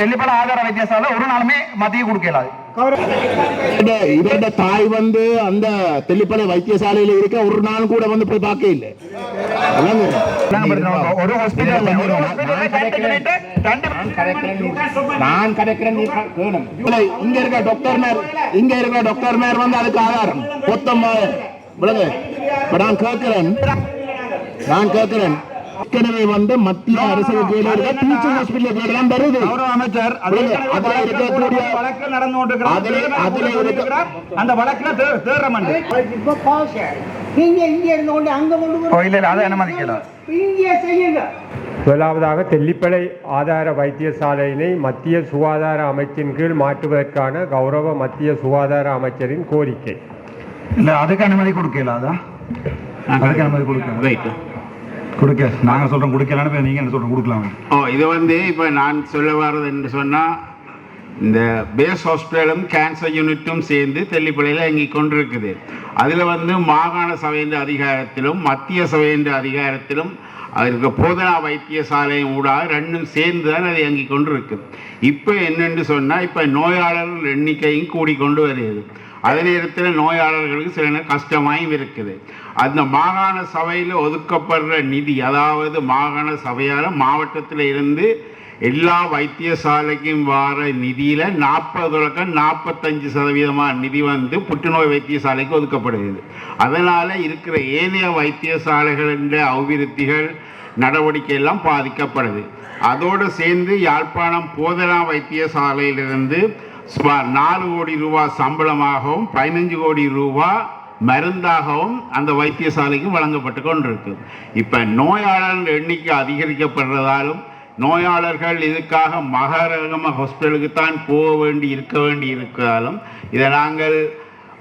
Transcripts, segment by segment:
தெல்லிப்பல ஆதார வைத்தியசாலை ஒரு நாளுமே மத்திய கொடுக்கலாது இவருடைய தாய் வந்து அந்த தெல்லிப்பளை வைத்தியசாலையில இருக்க ஒரு நாள் கூட வந்து போய் பார்க்க இல்லை. ஒரு ஹாஸ்பிட்டல் நான் கிடைக்கிறேன். இங்க இருக்க டாக்டர் மேர் இங்க இருக்க டாக்டர் மேர் வந்து அதுக்கு ஆதாரம். மொத்தம் விளங்க நான் கேட்கிறேன். நான் கேட்கிறேன் ஏற்கனவே வந்து மத்திய அரசு ஹாஸ்பிட்டல் வருது அமைச்சர். அதுல இருக்கக்கூடிய வழக்கு நடந்து கொண்டிருக்கிறார். அதுல- அதுல இருக்க- அந்த வழக்குல தே- தேடுறமண்டு. இப்ப பாஸ் நீங்க இங்க இருந்து கொண்டு அங்க கொண்டு இல்ல அதை இங்கே செய்யுங்க. முதலாவதாக தெல்லிப்பளை ஆதார வைத்தியசாலையினை மத்திய சுகாதார அமைச்சின் கீழ் மாற்றுவதற்கான கௌரவ மத்திய சுகாதார அமைச்சரின் கோரிக்கை. இல்ல அதுக்கு அனுமதி கொடுக்கல அதான் அதுக்கு அனுமதி கொடுக்க கொடுக்க. நாங்க சொல்றோம் கொடுக்கலான்னு இப்ப நீங்க என்ன சொல்றோம் கொடுக்கலாம். ஓ இது வந்து இப்போ நான் சொல்ல வர்றது என்று சொன்னால் இந்த பேஸ் ஹாஸ்பிட்டலும் கேன்சர் யூனிட்டும் சேர்ந்து தெல்லிப்பள்ளியில் இங்கே கொண்டிருக்குது. அதில் வந்து மாகாண சபையின் அதிகாரத்திலும் மத்திய சபையின் அதிகாரத்திலும் அதற்கு போதனா வைத்தியசாலையும் ஊடாக ரெண்டும் சேர்ந்து தான் அது இயங்கி கொண்டு இருக்குது இப்போ என்னென்று சொன்னால் இப்போ நோயாளர்கள் எண்ணிக்கையும் கூடிக்கொண்டு வருகிறது. அதே நேரத்தில் நோயாளர்களுக்கு சில நேரம் கஷ்டமாயும் இருக்குது. அந்த மாகாண சபையில் ஒதுக்கப்படுற நிதி அதாவது மாகாண சபையால் மாவட்டத்தில் இருந்து எல்லா வைத்தியசாலைக்கும் வர நிதியில் நாற்பது லட்சம் நாற்பத்தஞ்சு சதவீதமாக நிதி வந்து புற்றுநோய் வைத்தியசாலைக்கு ஒதுக்கப்படுகிறது. அதனால் இருக்கிற ஏனைய வைத்தியசாலைகளின் அபிவிருத்திகள் நடவடிக்கை எல்லாம் பாதிக்கப்படுது. அதோடு சேர்ந்து யாழ்ப்பாணம் போதனா வைத்தியசாலையிலிருந்து சுமார் நாலு கோடி ரூபாய் சம்பளமாகவும் பதினஞ்சு கோடி ரூபாய் மருந்தாகவும் அந்த வைத்தியசாலைக்கு வழங்கப்பட்டு கொண்டிருக்கு. இப்போ நோயாளர்கள் எண்ணிக்கை அதிகரிக்கப்படுறதாலும் நோயாளர்கள் இதுக்காக மகாரகம ஹாஸ்பிட்டலுக்கு தான் போக வேண்டி இருக்க வேண்டி இருக்கிறதாலும் இதை நாங்கள்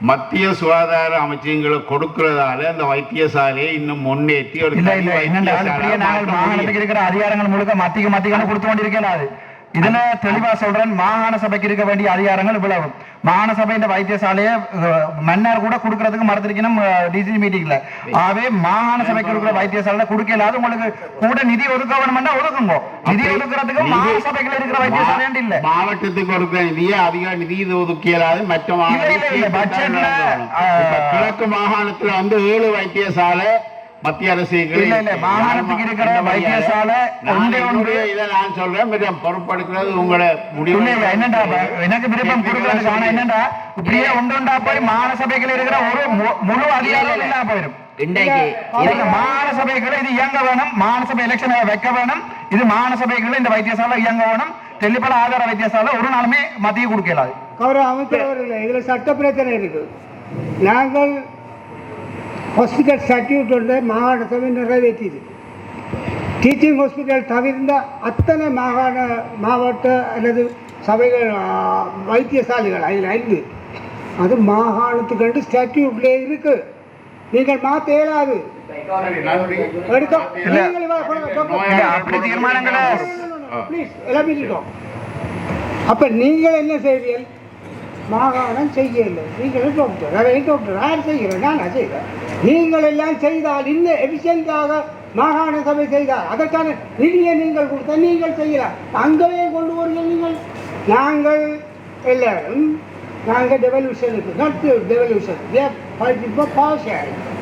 மத்திய சுகாதார அமைச்சங்களை கொடுக்கிறதால அந்த வைத்தியசாலையை இன்னும் முன்னேற்றி ஒரு அதிகாரங்கள் முழுக்க மத்திய மத்திய கொடுத்து கொண்டிருக்கிறாது இதுல தெளிவா சொல்றேன் மாகாண சபைக்கு இருக்க வேண்டிய அதிகாரங்கள் இவ்வளவு மாகாண சபை இந்த வைத்தியசாலையை மன்னர் கூட கொடுக்கறதுக்கு மறந்துருக்கணும் டிசி மீட்டிங்ல ஆகவே மாகாண சபைக்கு இருக்கிற வைத்தியசாலை கொடுக்கலாது உங்களுக்கு கூட நிதி ஒதுக்க வேணும்னா ஒதுக்குங்க நிதி ஒதுக்குறதுக்கு மாகாண சபைக்குள்ள இருக்கிற வைத்தியசாலை இல்ல மாவட்டத்துக்கு கொடுக்க நிதியை அதிக நிதி இது ஒதுக்கியலாது மற்ற இப்ப கிழக்கு மாகாணத்துல வந்து ஏழு வைத்தியசாலை மத்திய அரசு இல்ல, இல்ல, மாகாணத்துக்கு இருக்கிற வைத்தியசாலை ஒன்றே ஒன்று. இதை நான் சொல்றேன். மிக பொறுப்படுக்கிறது உங்களோட முடிவு. இல்ல, இல்ல, என்னடா எனக்கு விருப்பம் கொடுக்கறதுக்கு ஆனா என்னடா இப்படியே ஒன்றொண்டா போய் மாகாண சபைகள் இருக்கிற ஒரு முழு அதிகாரம் இல்லாம போயிடும் இன்றைக்கு மாகாண சபைகளை இது இயங்க வேணும். மாகாண சபை எலெக்ஷன் வைக்க வேணும். இது மாகாண சபைகளை இந்த வைத்தியசாலை இயங்க வேணும். தெல்லிப்பட ஆதார வைத்தியசாலை ஒரு நாளுமே மத்திய கொடுக்கலாது. கௌரவ அமைச்சர் அவர்களே இதுல சட்ட பிரச்சனை இருக்கு. நாங்கள் ஹாஸ்பிட்டல் சர்டிஃபிகேட் ஒன்றை மாகாண சபை நிறைவேற்றியது டீச்சிங் ஹாஸ்பிட்டல் தவிர்ந்த அத்தனை மாகாண மாவட்ட அல்லது சபைகள் வைத்தியசாலைகள் அதில் ஐந்து அது மாகாணத்துக்கு ஸ்டாட்யூட்லேயே இருக்கு நீங்கள் மாற்ற இயலாது அப்ப நீங்கள் என்ன செய்வீர்கள் மாகாணம் செய்யவில்லை நீங்கள் டாக்டர் அதை டாக்டர் யார் செய்கிறேன் நான் செய்கிறேன் நீங்கள் எல்லாம் செய்தால் இன்னும் எஃபிஷியண்டாக மாகாண சபை செய்தால் அதற்கான நிதியை நீங்கள் கொடுத்த நீங்கள் செய்யலாம். அங்கவே கொண்டு வருங்கள் நீங்கள். நாங்கள் எல்லாரும் நாங்கள் டெவல்யூஷனுக்கு நாட் டெவல்யூஷன் இப்போ பாஸ்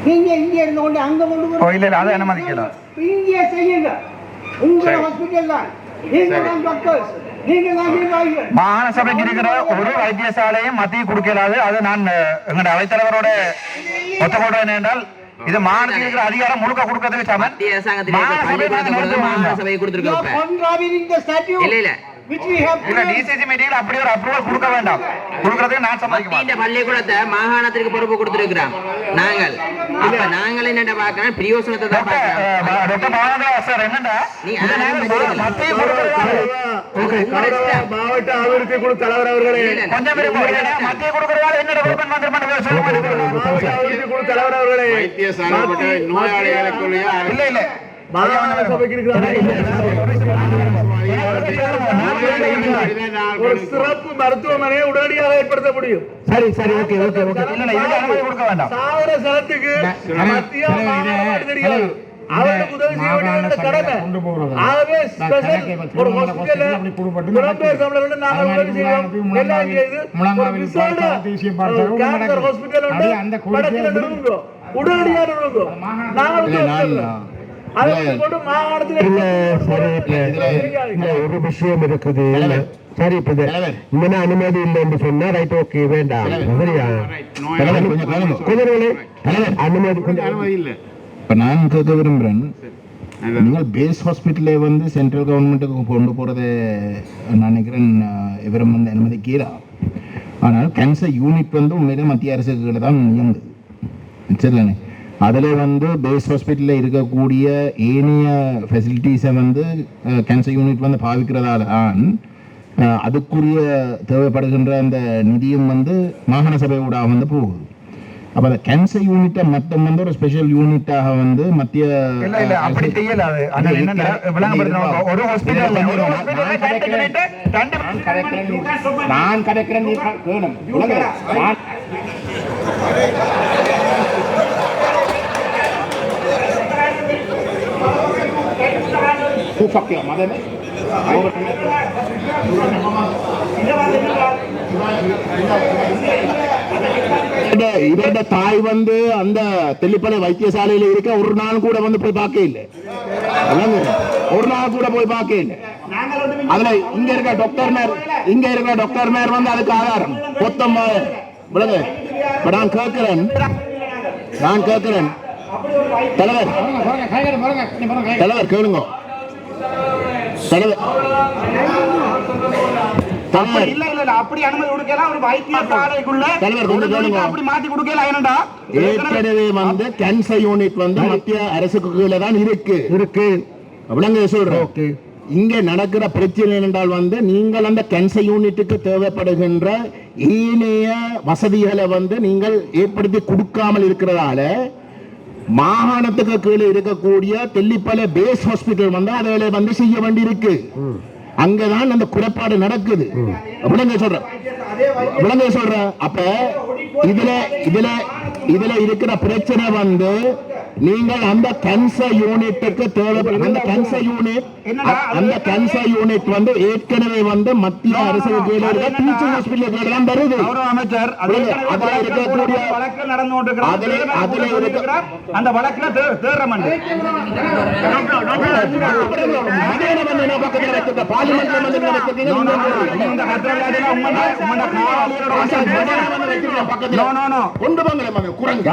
நீங்கள் இங்கே இருந்து கொண்டு அங்கே கொண்டு அனுமதிக்கலாம். இங்கே செய்யுங்க உங்கள் ஹாஸ்பிட்டல் தான். நீங்கள் தான் டாக்டர்ஸ் நீங்கள் தான் நிர்வாகிகள் மாகாண சபைக்கு இருக்கிற ஒரு வைத்தியசாலையும் மத்திய கொடுக்கலாது அது நான் எங்களுடைய அவைத்தலைவரோட ஒத்தக்கோட என்றால் இது மாகாணத்துக்கு இருக்கிற அதிகாரம் முழுக்க கொடுக்கறதுக்கு சமன் மத்திய அரசாங்கத்திலே மாகாண சபை பள்ளிக்கூடத்தை தான் கொடுத்து மாகாண நடத்துவாங்க. சபையை You are கொடுத்துருக்கோம். இல்ல இல்ல. இல்ல டிசிசி மீட்டிங்ல அப்படி ஒரு அப்ரூவல் கொடுக்க வேண்டாம். கொடுக்கறதுக்கு நான் சம்மதிக்க பள்ளிக்கூடத்தை மாகாணத்திற்கு பொறுப்பு கொடுத்திருக்கிறோம். நாங்கள். அப்ப நாங்கள் பிரியோசனத்தை தான் டாக்டர் சார் மத்திய கௌரவ மாவட்ட அபிவிருத்தி குழு தலைவர் அவர்களே. கொஞ்சம். மத்திய கொடுக்கறதால என்ன டெவலப்மெண்ட் வந்துருமான்னு சொல்ல மாட்டேங்கிறீங்க. மாவட்ட அபிவிருத்தி குழு தலைவர் அவர்களே. வைத்தியசாலைப்பட்ட நோயாளிகளுக்குரிய இல்ல இல்ல. மாகாண சபைக்கு இருக்கிற ஒரு சிறப்பு மருத்துவமனையை உடனடியாக ஏற்படுத்த முடியும். சரி சரி ஓகே ஓகே ஓகே இல்ல இல்ல இதுக்கு அனுமதி கொடுக்க வேண்டாம். சாவர சலத்துக்கு மத்திய மாகாண தெரியாது அவருக்கு உதவி செய்ய வேண்டியது கடமை. ஆகவே ஸ்பெஷல் ஒரு ஹாஸ்பிட்டல்ல புலம்பெயர் தமிழர்கள் நாங்கள் உதவி செய்வோம் எல்லாம் செய்து ஒரு விசேட கேன்சர் ஹாஸ்பிட்டல் உண்டு. படத்தில் நிறுவுங்க உடனடியாக நிறுவுங்க நாங்கள் ஒரு விஷயம் இருக்குது. சரி இப்ப இது இங்கே அனுமதி இல்லை என்று சொன்னா ரைட் ஓகே வேண்டாம். சரியா? அனுமதி கொஞ்சம் அனுமதி இல்லை. இப்போ நான் கேட்க விரும்புகிறேன் நீங்கள் பேஸ் ஹாஸ்பிட்டலே வந்து சென்ட்ரல் கவர்மெண்ட்டுக்கு கொண்டு போகிறத நான் நினைக்கிறேன் இவரும் வந்து அனுமதிக்கலாம் ஆனால் கேன்சர் யூனிட் வந்து உண்மையிலே மத்திய அரசுக்கு கீழே தான் இயங்குது சரிதானே? அதில் வந்து பேஸ் ஹாஸ்பிட்டலில் இருக்கக்கூடிய ஏனைய ஃபெசிலிட்டிஸை வந்து கேன்சர் யூனிட் வந்து பாவிக்கிறதால தான் அதுக்குரிய தேவைப்படுகின்ற அந்த நிதியும் வந்து மாகாண சபை ஊடாக வந்து போகுது. அப்போ அந்த கேன்சர் யூனிட்டை மட்டும் வந்து ஒரு ஸ்பெஷல் யூனிட்டாக வந்து மத்திய அப்படி செய்யல அது. ஆனா என்னன்னா விளங்கப்படுத்தணும் ஒரு ஹாஸ்பிட்டல் ஒரு ஹாஸ்பிட்டல் நான் கதைக்கிறேன் நீ கேளும் நான் சத்தியம் இவருடைய- தாய் வந்து அந்த தெல்லிப்பளை வைத்தியசாலையில இருக்க ஒரு நாள் கூட வந்து போய் பார்க்க இல்லை. ஒரு நாள் கூட போய் பார்க்க இல்லை. அதுல இங்க இருக்க டாக்டர் மேர் இங்க இருக்க டாக்டர் மேர் வந்து அதுக்கு ஆதாரம். மொத்தம் விளங்க இப்ப நான் கேட்கிறேன். நான் கேட்கிறேன். தலைவர். தலைவர் கேளுங்க. தலைவர். தலைவர். இல்ல இல்ல இல்ல அப்படி அனுமதி கொடுக்கலாம் ஒரு வைத்தியசாலைக்குள்ள தலைவர் கொஞ்சம் கேளுங்க. அப்படி மாத்தி கொடுக்கலாம் ஏனண்டா? ஏற்கனவே வந்து கேன்சர் யூனிட் வந்து மத்திய அரசுக்கு கீழே தான் இருக்கு. இருக்கு. அப்படிங்க இங்க நடக்கிற பிரச்சனை என்றால் வந்து நீங்கள் அந்த கேன்சர் யூனிட்டுக்கு தேவைப்படுகின்ற ஏனைய வசதிகளை வந்து நீங்கள் ஏற்படுத்தி கொடுக்காமல் இருக்கிறதால மாகாணத்துக்கு கீழே இருக்கக்கூடிய தெல்லிப்பல பேஸ் ஹாஸ்பிட்டல் வந்து அதை வந்து செய்ய வேண்டி இருக்கு அங்கதான் அந்த குறைபாடு நடக்குது. அப்படிங்க சொல்றேன். விளங்க சொல்றேன். அப்ப இதுல இதுல இதுல இருக்கிற பிரச்சனை வந்து நீங்கள் அந்த கேன்சர் யூனிட்டுக்கு தேவைப்படும் அந்த கேன்சர் யூனிட் அந்த கேன்சர் யூனிட் வந்து ஏற்கனவே வந்து மத்திய அரசு கீழே டீச்சிங் ஹாஸ்பிட்டல் கீழே தான் வருது அமைச்சர் அதுல இருக்கக்கூடிய- கூட வழக்கு நடந்து கொண்டிருக்கிறது. அதுல- இருக்க-. அந்த வழக்குல தே- தேர்றமண்டு. பார்லிமெண்ட்ல வந்து No, no, no. இந்த கத்திரக்காரத்துல உம்மண்ட உம்மண்ட காவலியரோட வசதி. No, no, no. கொண்டு வாங்களே மகன் குரங்கு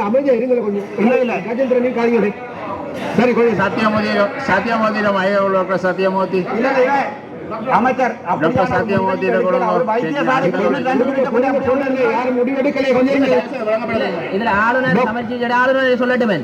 அமைதியா இருங்கள கொஞ்சம். இல்ல, இல்ல. கஜேந்திரன் காரியம் சரி கொஞ்சம் ஐயா டாக்டர் சத்யமூர்த்தி இல்ல, இல்ல. அமைச்சர் டாக்டர் சத்யமூர்த்தி யாரும் முடிவெடுக்கலை கொஞ்சம். இதுல சமர்ச்சி ஆளுநர் சொல்லட்டுமே.